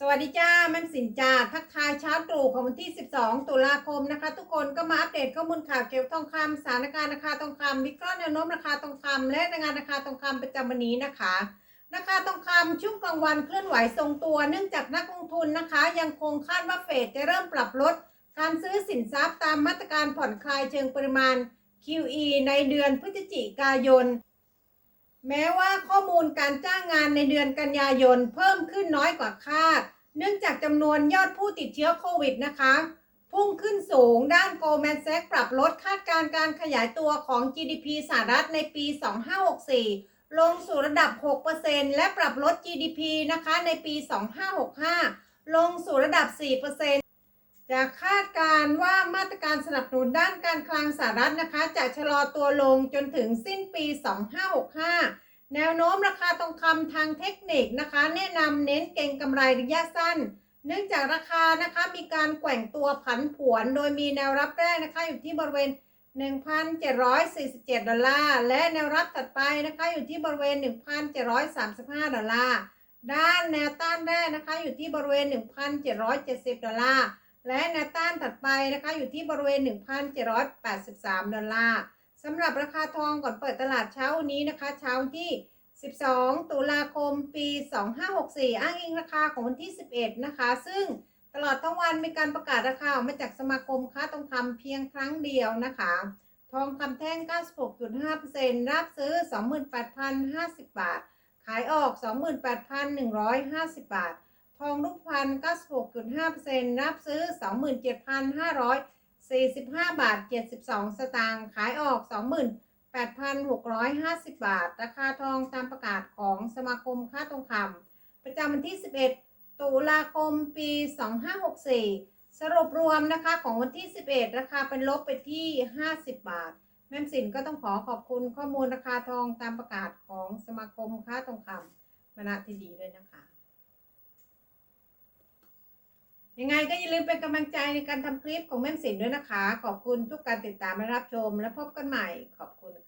สวัสดีจ้าแม่สินจ้าทักทายเช้าตรู่ของวันที่ 12 ตุลาคมนะคะ ทุกคนก็มาอัปเดตข้อมูลข่าวเกี่ยวกับทองคำสถานการณ์ราคาทองคำวิเคราะห์แนวโน้มราคาทองคำและรายงานราคาทองคำประจำวันนี้นะคะ ราคาทองคำช่วงกลางวันเคลื่อนไหวทรงตัว เนื่องจากนักลงทุนนะคะ ยังคงคาดว่าเฟดจะเริ่มปรับลด การซื้อสินทรัพย์ตามมาตรการผ่อนคลายเชิงปริมาณ QE ในเดือนพฤศจิกายน แม้ว่าข้อมูลการจ้างงานในเดือนกันยายนเพิ่มขึ้นน้อยกว่าคาด เนื่องจากจำนวนยอดผู้ติดเชื้อโควิดนะคะ พุ่งขึ้นสูงด้านโกลแมนแซกปรับลดคาดการณ์การขยายตัวของ GDP สหรัฐในปี 2564 ลงสู่ระดับ 6%และปรับลด GDP นะคะในปี 2565 ลงสู่ระดับ 4%จากคา การณ์ว่ามาตรการสนับสนุนด้านการคลังสหรัฐนะคะ จะชะลอตัวลงจนถึงสิ้นปี 2565 แนวโน้มราคาทองคำทางเทคนิคนะคะ แนะนำเน้นเก็งกำไรระยะสั้น เนื่องจากราคานะคะมีการแกว่งตัวผันผวนโดยมีแนวรับแรกนะคะอยู่ที่บริเวณ 1,747 ดอลลาร์ และแนวรับถัดไปนะคะอยู่ที่บริเวณ 1,735 ดอลลาร์ ด้านแนวต้านแรกนะคะอยู่ที่บริเวณ 1,770 ดอลลาร์ และแนวต้านถัดไปนะคะอยู่ที่บริเวณ 1,783 ดอลลาร์สำหรับราคาทองก่อนเปิดตลาดเช้านี้นะคะ เช้าที่ 12 ตุลาคมปี 2564 อ้างอิงราคาของวันที่ 11 นะคะ ซึ่งตลอดทั้งวันมีการประกาศราคาออกมาจากสมาคมค้าทองคำเพียงครั้งเดียวนะคะ ทองคำแท่ง 96.5%รับซื้อ 28,050 บาท ขายออก 28,150 บาท ทองรูปพันเก็สูงขึ้นห้าเปอร์เซ็นต์รับซื้อสองหมื่นเจ็ดพันห้าร้อยสี่สิบห้าบาทเจ็ดสิบสองสตางค์ขายออกสองหมื่นแปดพันหกร้อยห้าสิบบาท ราคาทองตามประกาศของสมาคมค่าทองคำประจำวันที่สิบเอ็ดตุลาคมปีสองห้าหกสี่สรุปรวมนะคะของวันที่สิบเอ็ดราคาเป็นลบไปที่ห้าสิบบาท แม่สินก็ต้องขอขอบคุณข้อมูลราคาทองตามประกาศของสมาคมค่าทองคำมาณที่ดีด้วยนะคะ ยังไงก็อย่าลืมเป็นกำลังใจในการทำคลิปของแม่มสินด้วยนะคะ ขอบคุณทุกการติดตามและรับชม และพบกันใหม่ขอบคุณค่ะ